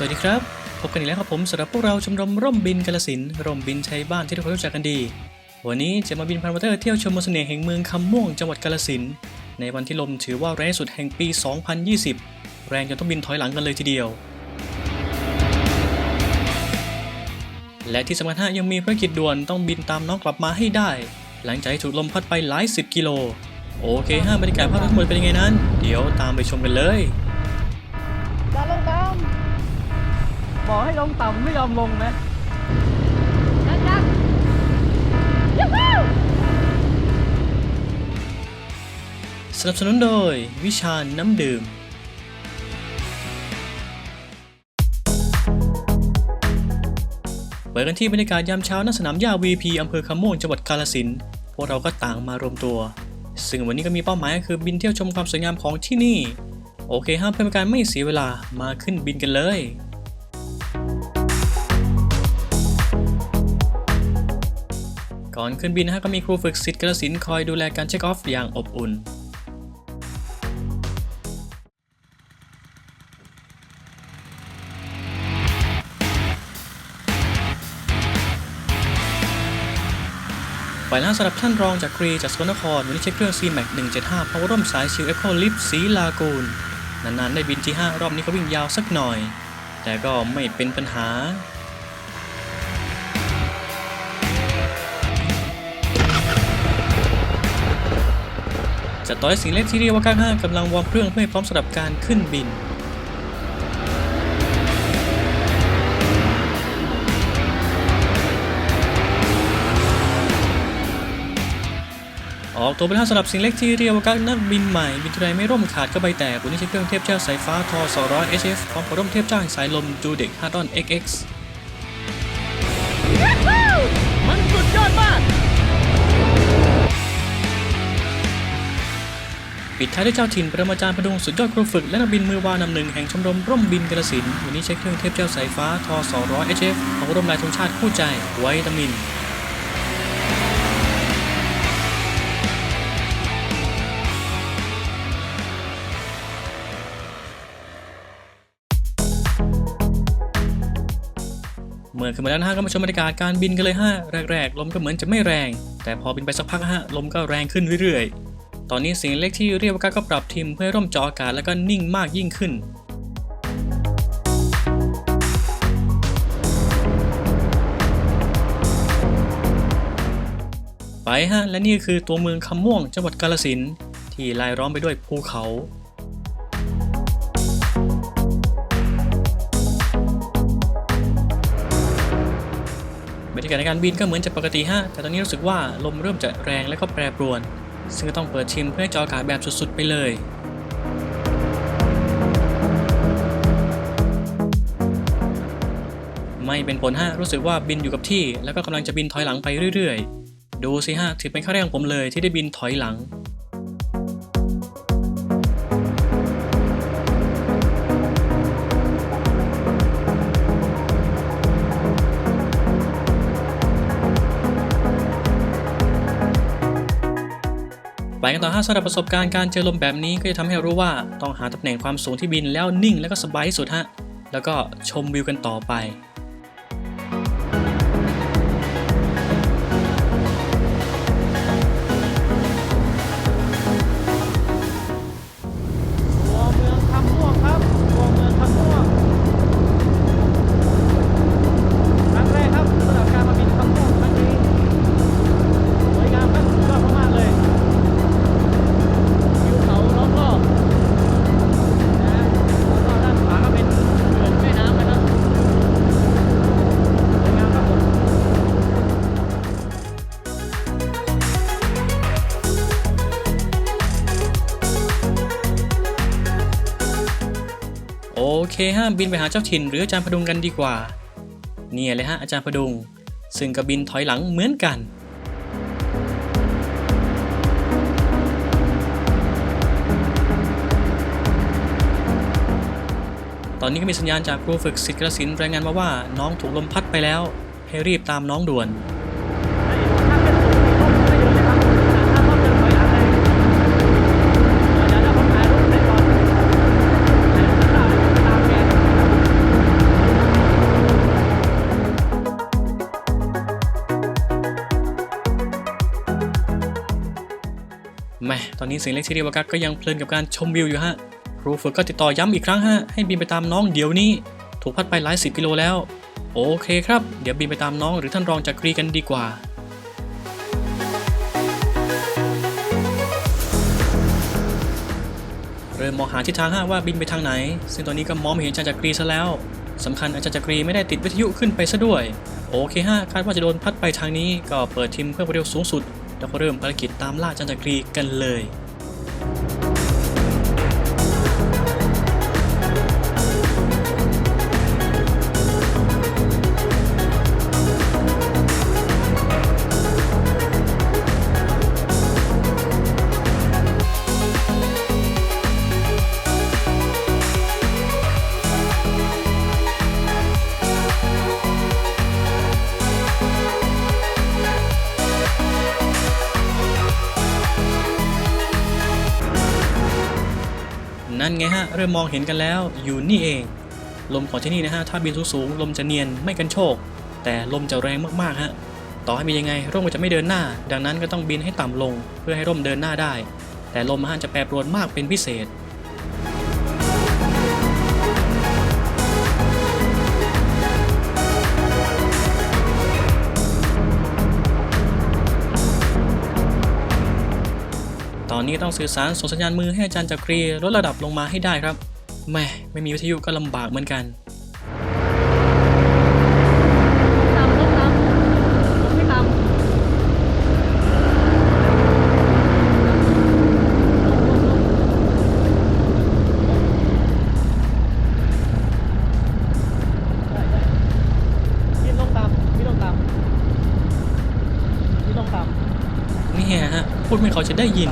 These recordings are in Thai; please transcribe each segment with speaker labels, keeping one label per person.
Speaker 1: สวัสดีครับ พบกันอีกแล้วครับผมสำหรับพวกเราชมรมร่มบินกาลสินร่มบินใช้บ้านที่ทุกคนรู้จักกันดี วันนี้จะมาบินพารามิเตอร์เที่ยวชมมนต์เสน่ห์แห่งเมืองคำม่วงจังหวัดกาลสินในวันที่ลมถือว่าแรงสุดแห่งปี 2020 แรงจนต้องบินถอยหลังกันเลยทีเดียว และที่สำคัญยังมีภารกิจด่วนต้องบินตามน้องกลับมาให้ได้ หลังจากถูกลมพัดไปหลายสิบกิโลโอเคฮะบรรยากาศภาพทั้งหมดเป็นยังไงนั้น เดี๋ยวตามไปชมกันเลย
Speaker 2: บอกให้ลงต่ำไม่ยอมลงนะนักนักยูฮู
Speaker 1: สนับสนุนโดยวิชาน้ำดื่มเปิดกันที่บรรยากาศยามเช้าณสนามหญ้า VP อำเภอคำม่วงจังหวัดกาฬสินธุ์พวกเราก็ต่างมารวมตัว ซึ่งวันนี้ก็มีเป้าหมายก็คือบินเที่ยวชมความสวยงามของที่นี่ โอเคห้ามเพื่อเป็นการไม่เสียเวลามาขึ้นบินกันเลย ก่อนขึ้นบินนะฮะก็มีครูฝึกศิษย์กาฬสินคอยดูแลการเช็คออฟอย่างอบอุ่นฝ่ายล่าสำหรับท่านรองจากกรีจากสกลนคร วันนี้ใช้เครื่อง C-Max 175 เพราะว่าร่มสายชิลเอ็กโคลิฟสีลากูนนานๆ ได้บินที่ 5 รอบนี้ก็วิ่งยาวสักหน่อย แต่ก็ไม่เป็นปัญหา จัดต่อให้สิ่งเล็กที่เรียกว่าก้างห้ากำลังวอร์มเครื่องเพื่อให้พร้อมสำหรับการขึ้นบินออกตัวเป็นห้าสำหรับสิ่งเล็กที่เรียกว่ากักนักบินใหม่ บินทีไรไม่ร่มขาดก็ใบแตกวันนี้ใช้เครื่องเทพเจ้าสายฟ้าทอ200 HF พร้อมกับร่มเทพเจ้าแห่งสายลมจูเด็กฮาร์ดอน XX ปิดท้ายด้วยเจ้าถิ่นประมาจารย์พดุงสุดยอดครูฝึกและนักบินมือวานำหนึ่งแห่งชมรมร่มบินกระสินวันนี้ใช้เครื่องเทพเจ้าสายฟ้าทอ200 HF พร้อมกับร่มลายธงชาติคู่ใจไวตามินเมื่อขึ้นมาแล้วนะฮะก็มาชมบรรยากาศการบินกันเลยฮะแรกๆ ลมก็เหมือนจะไม่แรง แต่พอบินไปสักพักฮะลมก็แรงขึ้นเรื่อยๆ ตอนนี้สิ่งเล็กที่เรียกว่าก็ปรับทีมเพื่อร่มจออากาศแล้วก็นิ่งมากยิ่งขึ้นไปฮะ และนี่คือตัวเมืองคำม่วงจังหวัดกาฬสินที่รายล้อมไปด้วยภูเขาบรรยากาศในการบินก็เหมือนจะปกติฮะ แต่ตอนนี้รู้สึกว่าลมเริ่มจะแรงและก็แปรปรวน ซึ่งก็ต้องเปิดชิมเพื่อจอากาศแบบสุดๆไปเลยไม่เป็นผลฮะรู้สึกว่าบินอยู่กับที่ แล้วก็กำลังจะบินถอยหลังไปเรื่อยๆ ดูสิฮะถือเป็นข้อแรกของผมเลยที่ได้บินถอยหลัง กันต่อฮะสำหรับประสบการณ์การเจอลมแบบนี้ก็จะทำให้เรารู้ว่าต้องหาตำแหน่งความสูงที่บินแล้วนิ่งแล้วก็สบายที่สุดฮะแล้วก็ชมวิวกันต่อไป โอเคฮะบินไปหาเจ้าถิ่นหรืออาจารย์พดุงกันดีกว่า เนี่ยเลยฮะอาจารย์พดุง ซึ่งก็บินถอยหลังเหมือนกันตอนนี้ก็มีสัญญาณจากครูฝึกศิษย์กระสินรายงานมาว่าน้องถูกลมพัดไปแล้ว ให้รีบตามน้
Speaker 2: องด่วน
Speaker 1: อนนี้เสียงเล็กทีเดียวกักก็ยังเพลินกับการชมวิวอยู่ฮะ ครูฝึกก็ติดต่อย้ำอีกครั้งฮะ ให้บินไปตามน้องเดี๋ยวนี้ ถูกพัดไปหลายสิบกิโลแล้ว โอเคครับ เดี๋ยวบินไปตามน้องหรือท่านรองจักรีกันดีกว่าเริ่มมองหาทิศทางฮะว่าบินไปทางไหน ซึ่งตอนนี้ก็มองไม่เห็นอาจารย์จักรีซะแล้วสำคัญอาจารย์จักรีไม่ได้ติดวิทยุขึ้นไปซะด้วย โอเคฮะคาดว่าจะโดนพัดไปทางนี้ก็เปิดทีมเพื่อความเร็วสูงสุด แล้วก็เริ่มภารกิจตามล่าอาจารย์กรีกันเลย นั่นไงฮะ เริ่มมองเห็นกันแล้ว อยู่นี่เอง ลมของที่นี่นะฮะ ถ้าบินสูงๆ ลมจะเนียนไม่กันโชก แต่ลมจะแรงมากๆฮะ ต่อให้มียังไง ร่มก็จะไม่เดินหน้า ดังนั้นก็ต้องบินให้ต่ำลง เพื่อให้ร่มเดินหน้าได้ แต่ลมฮะจะแปรปรวนมากเป็นพิเศษ อนนี้ต้องสื่อสารส่งสัญญาณมือให้อาจารย์จักรีลดระดับลงมาให้ได้ครับแม่ไม่มีวิทยุก็ลำบากเหมือนกัน
Speaker 2: ต่ำลงต่ำลงไม่ต่ำไม่ต่ำบินต่ำนี่
Speaker 1: ฮะพูดไม่เขาจะได้ยิน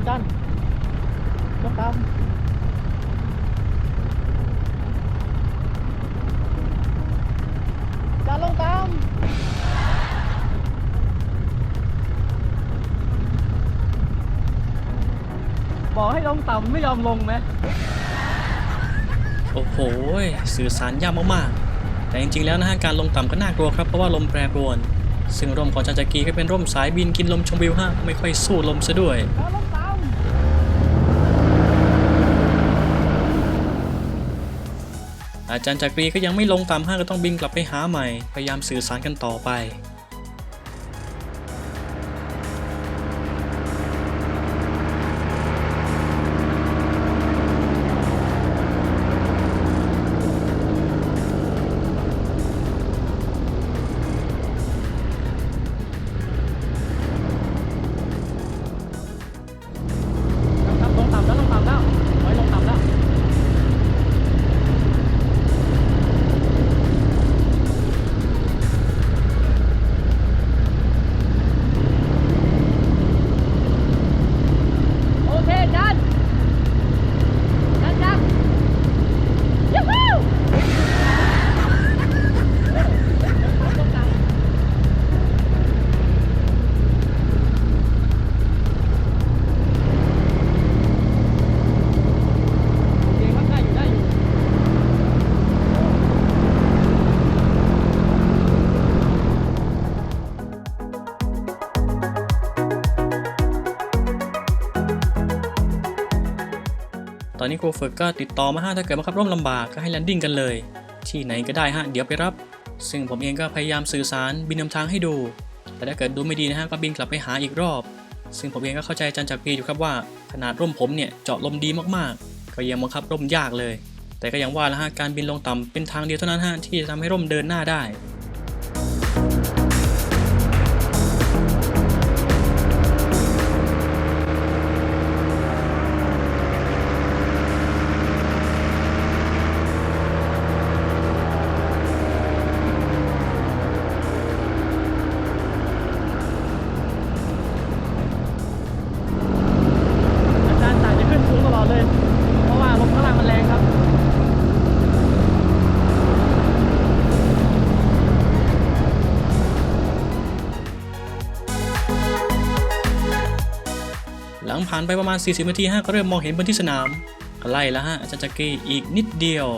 Speaker 1: ำ
Speaker 2: จันลงต่ำจันลงต่ำบอกให้ลงต่ำไม่ยอมลงไหม
Speaker 1: โอ้โห สื่อสารยากมากๆ แต่จริงๆ แล้วนะฮะ การลงต่ำก็น่ากลัวครับ เพราะว่าลมแปรปรวน ซึ่งร่มของจันจักรีก็เป็นร่มสายบินกินลมชมวิวฮะ ไม่ค่อยสู้ลมซะด้วย อาจารย์จักรีก็ยังไม่ลงตามห้างก็ต้องบินกลับไปหาใหม่ พยายามสื่อสารกันต่อไป
Speaker 2: อนนี้ครู
Speaker 1: ฝึกก็ติดต่อมาฮะถ้าเกิดบังคับร่มลำบากก็ให้แลนดิ้งกันเลย ที่ไหนก็ได้ฮะเดี๋ยวไปรับ ซึ่งผมเองก็พยายามสื่อสารบินนำทางให้ดู แต่ถ้าเกิดดูไม่ดีนะฮะก็บินกลับไปหาอีกรอบ ซึ่งผมเองก็เข้าใจจารย์จักรีอยู่ครับว่า ขนาดร่มผมเนี่ยเจาะลมดีมากๆ ก็ยังบังคับร่มยากเลย แต่ก็ย่างว่าละฮะการบินลงต่ำเป็นทางเดียวเท่านั้นฮะที่จะทำให้ร่มเดินหน้าได้ ผ่านไปประมาณ 40 นาทีฮะก็เริ่มมองเห็นพื้นที่สนามใกล้แล้วฮะอาจารย์จักรีอีกนิดเดียว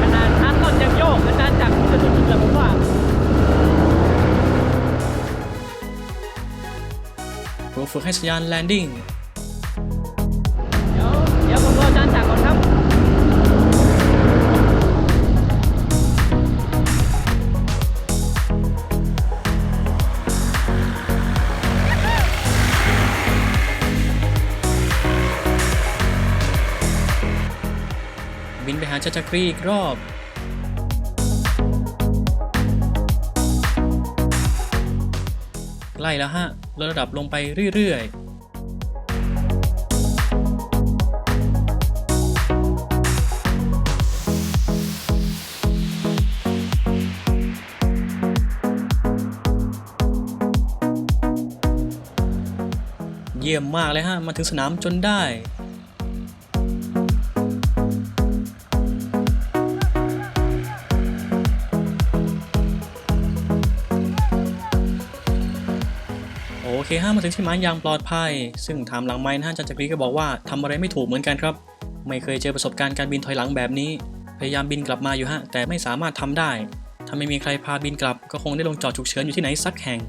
Speaker 2: ขนาดทันต้นยังโยกอาจารย์จักรจะสุดๆเลยผมว่า
Speaker 1: ครูฝึกให้สัญญาณแลนดิ้ง
Speaker 2: เดี๋ยวผมรออาจารย์จักก่อนครับ
Speaker 1: บินไปหาอาจารย์จักรีอีกรอบใกล้แล้วฮะลดระดับลงไปเรื่อยๆ เยี่ยมมากเลยฮะ มาถึงสนามจนได้โอเคฮะมาถึงที่หมายอย่างปลอดภัย ซึ่งถามหลังไม้นะฮะอาจารย์จักรีก็บอกว่าทำอะไรไม่ถูกเหมือนกันครับ ไม่เคยเจอประสบการณ์การบินถอยหลังแบบนี้ พยายามบินกลับมาอยู่ฮะ แต่ไม่สามารถทำได้ ถ้าไม่มีใครพาบินกลับ ก็คงได้ลงจอดฉุกเฉินอยู่ที่ไหนสักแห่ง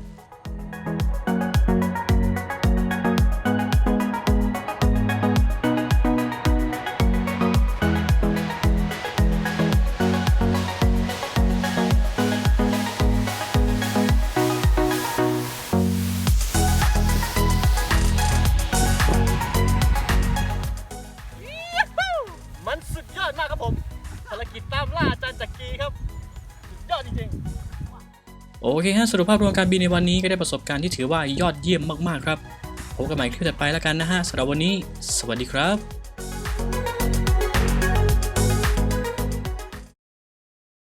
Speaker 1: โอเคฮะสรุปภาพรวมการบินในวันนี้ก็ได้ประสบการณ์ที่ถือว่ายอดเยี่ยมมากๆครับพบกันใหม่คลิปถัดไปแล้วกันนะฮะสำหรับวันนี้ สวัสดีครับ